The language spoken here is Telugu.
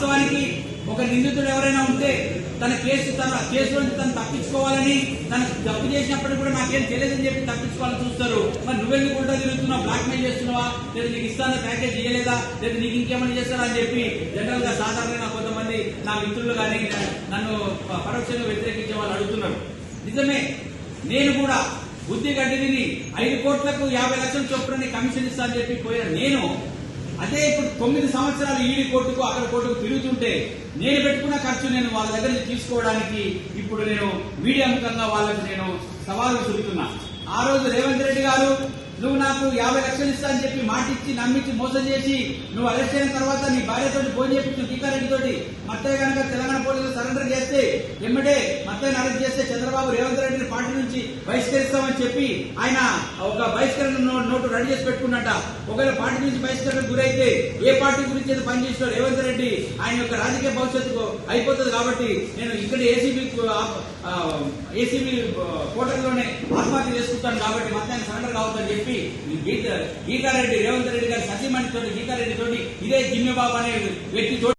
వాస్తవానికి ఒక నిందితుడు ఎవరైనా ఉంటే తన కేసు తన కేసు నుంచి తను తప్పించుకోవాలని తను తప్పు చేసినప్పటికీ కూడా నాకేం తెలియదని చెప్పి తప్పించుకోవాలని చూస్తారు. మరి నువ్వెందుకు కూడా తిరుగుతున్నావు? బ్లాక్మెయిల్ చేస్తున్నావా? లేదా నీకు ఇస్తాను? ప్యాకేజ్ చేయలేదా లేదా నీకు ఇంకేమైనా చేస్తారా అని చెప్పి జనరల్గా సాధారణంగా కొంతమంది నా మిత్రులు కానీ నన్ను పరోక్షంగా వ్యతిరేకించే వాళ్ళు అడుగుతున్నారు. నిజమే నేను కూడా బుద్ధి గడ్డిని ఐదు కోట్లకు యాభై లక్షల చొప్పున కమిషన్ ఇస్తా అని చెప్పి పోయిన నేను అదే ఇప్పుడు తొమ్మిది సంవత్సరాలు ఈడి కోర్టుకు అక్కడ కోర్టుకు తిరుగుతుంటే నేను పెట్టుకున్న ఖర్చు నేను వాళ్ళ దగ్గర నుంచి తీసుకోవడానికి ఇప్పుడు నేను మీడియా ముఖంగా వాళ్ళకు నేను సవాలు చూపుతున్నా ఆ రోజు రేవంత్ రెడ్డి గారు నువ్వు నాకు యాభై లక్షలు ఇస్తా అని చెప్పి మాటిచ్చి నమ్మించి మోసం చేసి నువ్వు అరెస్ట్ అయిన తర్వాత నీ భార్యతో ఫోన్ చేపించు టీకారెడ్డి తోటి మత్తయ్య కనుక తెలంగాణ పోలీసులు సరెండర్ చేస్తే ఎమ్మడే మత్తయ్యను అరెస్ట్ చంద్రబాబు రేవంత్ రెడ్డిని పార్టీ నుంచి బహిష్కరిస్తామని చెప్పి ఆయన ఒక బహిష్కరణ నోటు రెడీ చేసి పెట్టుకున్నట్ట. ఒకవేళ పార్టీ నుంచి బహిష్కరణ గురైతే ఏ పార్టీ గురించి అయితే పనిచేసిన రేవంత్ రెడ్డి ఆయన యొక్క రాజకీయ భవిష్యత్తు అయిపోతుంది కాబట్టి నేను ఇక్కడ ఏసీబీ ఏసీబీ పోర్టల్లోనే ఆత్మహత్య చేసుకుంటాను కాబట్టి మొత్తానికి సరెండర్ కావద్దని చెప్పి గీతారెడ్డి రేవంత్ రెడ్డి గారి సతీమణితో గీతారెడ్డితో తోటి ఇదే జిమ్మెబాబు అనే వ్యక్తితో